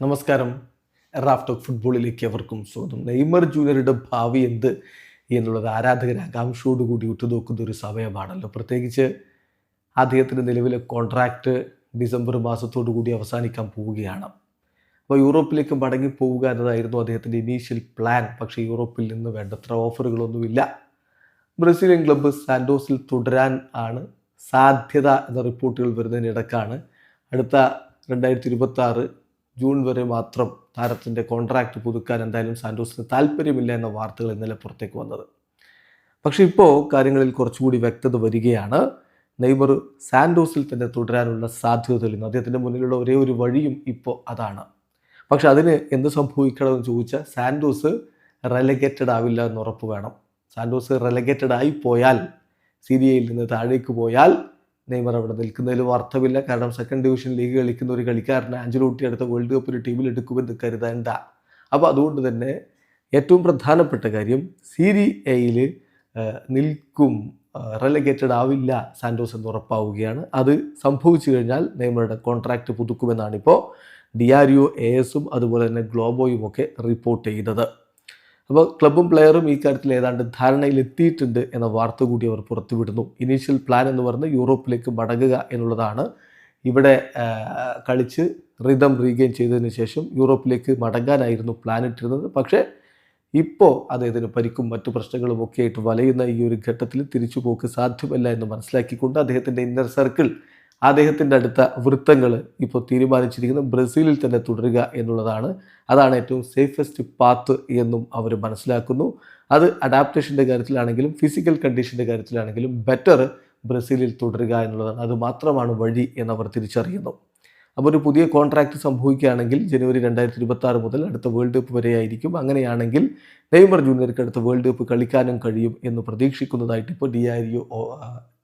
നമസ്കാരം. റാഫ്റ്റോക്ക് ഫുട്ബോളിലേക്ക് അവർക്കും സ്വാഗതം. നെയ്മർ ജൂനിയറുടെ ഭാവി എന്ത് എന്നുള്ളത് ആരാധകർ ആകാംക്ഷയോടുകൂടി ഉറ്റുനോക്കുന്ന ഒരു സമയമാണല്ലോ. പ്രത്യേകിച്ച് അദ്ദേഹത്തിന്റെ നിലവിലെ കോൺട്രാക്റ്റ് ഡിസംബർ മാസത്തോടു കൂടി അവസാനിക്കാൻ പോവുകയാണ്. അപ്പോൾ യൂറോപ്പിലേക്ക് മടങ്ങിപ്പോവുക എന്നതായിരുന്നു അദ്ദേഹത്തിന്റെ ഇനീഷ്യൽ പ്ലാൻ പക്ഷേ യൂറോപ്പിൽ നിന്ന് വേണ്ടത്ര ഓഫറുകളൊന്നുമില്ല. ബ്രസീലിയൻ ക്ലബ്ബ് സാൻഡോസിൽ തുടരാൻ ആണ് സാധ്യത എന്ന റിപ്പോർട്ടുകൾ വരുന്നതിനിടക്കാണ് അടുത്ത രണ്ടായിരത്തി ഇരുപത്തി ആറ് ജൂൺ വരെ മാത്രം താരത്തിന്റെ കോൺട്രാക്റ്റ് പുതുക്കാൻ എന്തായാലും സാൻഡോസിന് താല്പര്യമില്ല എന്ന വാർത്തകൾ ഇന്നലെ പുറത്തേക്ക് വന്നത്. പക്ഷേ ഇപ്പോൾ കാര്യങ്ങളിൽ കുറച്ചുകൂടി വ്യക്തത വരികയാണ്. നെയ്മർ സാൻഡോസിൽ തന്നെ തുടരാനുള്ള സാധ്യത തെളിയുന്നു. അദ്ദേഹത്തിന്റെ മുന്നിലുള്ള ഒരേ ഒരു വഴിയും ഇപ്പോൾ അതാണ്. പക്ഷെ അതിന് എന്ത് സംഭവിക്കണമെന്ന് ചോദിച്ചാൽ സാൻഡോസ് റെലഗേറ്റഡ് ആവില്ല എന്ന് ഉറപ്പ് വേണം. സാൻഡോസ് റെലഗേറ്റഡ് ആയി പോയാൽ സീരിയയിൽ നിന്ന് താഴേക്ക് പോയാൽ നെയ്മർ അവിടെ നിൽക്കുന്നതിലും അർത്ഥമില്ല കാരണം സെക്കൻഡ് ഡിവിഷൻ ലീഗ് കളിക്കുന്ന ഒരു കളിക്കാരനെ അഞ്ചലോട്ടി അടുത്ത വേൾഡ് കപ്പ് ഒരു ടീമിൽ എടുക്കുമെന്ന് കരുതേണ്ട. അപ്പോൾ അതുകൊണ്ട് തന്നെ ഏറ്റവും പ്രധാനപ്പെട്ട കാര്യം സീരി എയിൽ നിൽക്കും റെലഗേറ്റഡ് ആവില്ല സാൻഡോസ് എന്ന് ഉറപ്പാവുകയാണ്. അത് സംഭവിച്ചു കഴിഞ്ഞാൽ നെയ്മറുടെ കോൺട്രാക്റ്റ് പുതുക്കുമെന്നാണിപ്പോൾ യു എ എസും അതുപോലെ തന്നെ ഗ്ലോബോയും ഒക്കെ റിപ്പോർട്ട് ചെയ്തത് അപ്പോൾ ക്ലബും പ്ലെയറും ഈ കാര്യത്തിൽ ഏതാണ്ട് ധാരണയിലെത്തിയിട്ടുണ്ട് എന്ന വാർത്ത കൂടി അവർ പുറത്തുവിടുന്നു. ഇനീഷ്യൽ പ്ലാൻ എന്ന് പറഞ്ഞ് യൂറോപ്പിലേക്ക് മടങ്ങുക എന്നുള്ളതാണ്. ഇവിടെ കളിച്ച് റിതം റീഗെയിൻ ചെയ്തതിന് ശേഷം യൂറോപ്പിലേക്ക് മടങ്ങാനായിരുന്നു പ്ലാൻ ഇട്ടിരുന്നത്. പക്ഷേ ഇപ്പോൾ അദ്ദേഹത്തിന് പരിക്കും മറ്റു പ്രശ്നങ്ങളും ഒക്കെ ആയിട്ട് വലയുന്ന ഈ ഒരു ഘട്ടത്തിൽ തിരിച്ചു പോക്ക് സാധ്യമല്ല എന്ന് മനസ്സിലാക്കിക്കൊണ്ട് അദ്ദേഹത്തിന്റെ ഇന്നർ സർക്കിൾ അദ്ദേഹത്തിന്റെ അടുത്ത വൃത്തങ്ങൾ ഇപ്പോൾ തീരുമാനിച്ചിരിക്കുന്നത് ബ്രസീലിൽ തന്നെ തുടരുക എന്നുള്ളതാണ്. അതാണ് ഏറ്റവും സേഫസ്റ്റ് പാത്ത് എന്നും അവർ മനസ്സിലാക്കുന്നു. അത് അഡാപ്റ്റേഷന്റെ കാര്യത്തിലാണെങ്കിലും ഫിസിക്കൽ കണ്ടീഷന്റെ കാര്യത്തിലാണെങ്കിലും ബെറ്റർ ബ്രസീലിൽ തുടരുക എന്നുള്ളതാണ്. അത് മാത്രമാണ് വഴി എന്നവർ തിരിച്ചറിയുന്നു. അപ്പോൾ ഒരു പുതിയ കോൺട്രാക്റ്റ് സംഭവിക്കുകയാണെങ്കിൽ ജനുവരി രണ്ടായിരത്തി ഇരുപത്തി മുതൽ അടുത്ത വേൾഡ് കപ്പ് വരെയായിരിക്കും. അങ്ങനെയാണെങ്കിൽ നെയ്മർ ജൂനിയർക്ക് അടുത്ത വേൾഡ് കപ്പ് കളിക്കാനും കഴിയും എന്ന് പ്രതീക്ഷിക്കുന്നതായിട്ട് ഇപ്പോൾ ഡി ആർ യു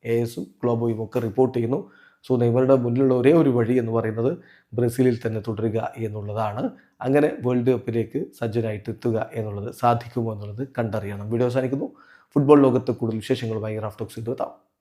എ എസും ഗ്ലോബോയും ഒക്കെ റിപ്പോർട്ട് ചെയ്യുന്നു. സോ നെയ്മറുടെ മുന്നിലുള്ള ഒരേ ഒരു വഴി എന്ന് പറയുന്നത് ബ്രസീലിൽ തന്നെ തുടരുക എന്നുള്ളതാണ്. അങ്ങനെ വേൾഡ് കപ്പിലേക്ക് സജ്ജനായിട്ട് എത്തുക എന്നുള്ളത് സാധിക്കുമോ എന്നുള്ളത് കണ്ടറിയണം. വീഡിയോ അവസാനിക്കുന്നു. ഫുട്ബോൾ ലോകത്ത് കൂടുതൽ വിശേഷങ്ങളുമായി റാഫ്റ്റോക്സിൽ എത്താം